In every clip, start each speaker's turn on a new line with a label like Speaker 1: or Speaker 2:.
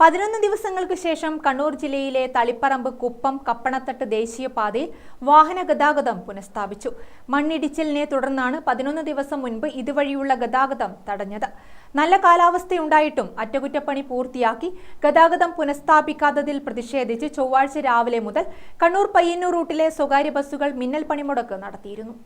Speaker 1: പതിനൊന്ന് ദിവസങ്ങൾക്ക് ശേഷം കണ്ണൂർ ജില്ലയിലെ തളിപ്പറമ്പ് കുപ്പം കപ്പണത്തട്ട് ദേശീയപാതയിൽ വാഹന ഗതാഗതം പുനഃസ്ഥാപിച്ചു. മണ്ണിടിച്ചിലിനെ തുടർന്നാണ് പതിനൊന്ന് ദിവസം മുൻപ് ഇതുവഴിയുള്ള ഗതാഗതം തടഞ്ഞത്. നല്ല കാലാവസ്ഥയുണ്ടായിട്ടും അറ്റകുറ്റപ്പണി പൂർത്തിയാക്കി ഗതാഗതം പുനഃസ്ഥാപിക്കാത്തതിൽ പ്രതിഷേധിച്ച് ചൊവ്വാഴ്ച രാവിലെ മുതൽ കണ്ണൂർ പയ്യന്നൂർ റൂട്ടിലെ സ്വകാര്യ ബസ്സുകൾ മിന്നൽ പണിമുടക്ക് നടത്തിയിരുന്നു.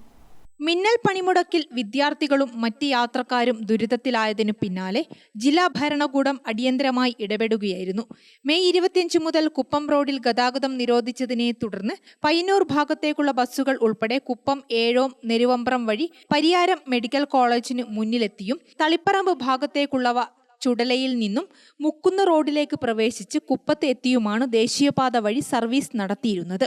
Speaker 1: മിന്നൽ പണിമുടക്കിൽ വിദ്യാർത്ഥികളും മറ്റ് യാത്രക്കാരും ദുരിതത്തിലായതിനു പിന്നാലെ ജില്ലാ ഭരണകൂടം അടിയന്തരമായി ഇടപെടുകയായിരുന്നു. മെയ് ഇരുപത്തിയഞ്ച് മുതൽ കുപ്പം റോഡിൽ ഗതാഗതം നിരോധിച്ചതിനെ തുടർന്ന് പയ്യന്നൂർ ഭാഗത്തേക്കുള്ള ബസ്സുകൾ ഉൾപ്പെടെ കുപ്പം ഏഴോം നെരുവമ്പ്രം വഴി പരിയാരം മെഡിക്കൽ കോളേജിന് മുന്നിലെത്തിയും തളിപ്പറമ്പ് ഭാഗത്തേക്കുള്ളവ ചുടലയിൽ നിന്നും മുക്കുന്ന റോഡിലേക്ക് പ്രവേശിച്ച് കുപ്പത്ത് എത്തിയുമാണ് ദേശീയപാത വഴി സർവീസ് നടത്തിയിരുന്നത്.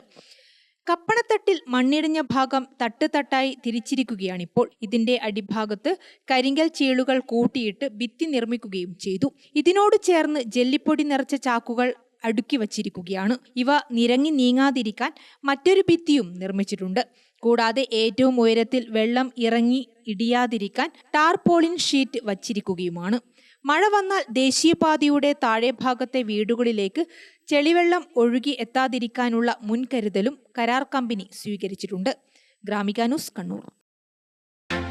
Speaker 1: കപ്പണത്തട്ടിൽ മണ്ണിടിഞ്ഞ ഭാഗം തട്ടുതട്ടായി തിരിച്ചിരിക്കുകയാണിപ്പോൾ. ഇതിന്റെ അടിഭാഗത്ത് കരിങ്കൽ ചീളുകൾ കൂട്ടിയിട്ട് ഭിത്തി നിർമ്മിക്കുകയും ചെയ്തു. ഇതിനോട് ചേർന്ന് ജെല്ലിപ്പൊടി നിറച്ച ചാക്കുകൾ അടുക്കി വച്ചിരിക്കുകയാണ്. ഇവ നിരങ്ങി നീങ്ങാതിരിക്കാൻ മറ്റൊരു ഭിത്തിയും നിർമ്മിച്ചിട്ടുണ്ട്. കൂടാതെ ഏറ്റവും ഉയരത്തിൽ വെള്ളം ഇറങ്ങി ഇടിയാതിരിക്കാൻ ടാർപോളിൻ ഷീറ്റ് വച്ചിരിക്കുകയുമാണ്. മഴ വന്നാൽ ദേശീയപാതയുടെ താഴെ ഭാഗത്തെ വീടുകളിലേക്ക് ചെളിവെള്ളം ഒഴുകി എത്താതിരിക്കാനുള്ള മുൻകരുതലും കരാർ കമ്പനി സ്വീകരിച്ചിട്ടുണ്ട്. Gramika news Kannur.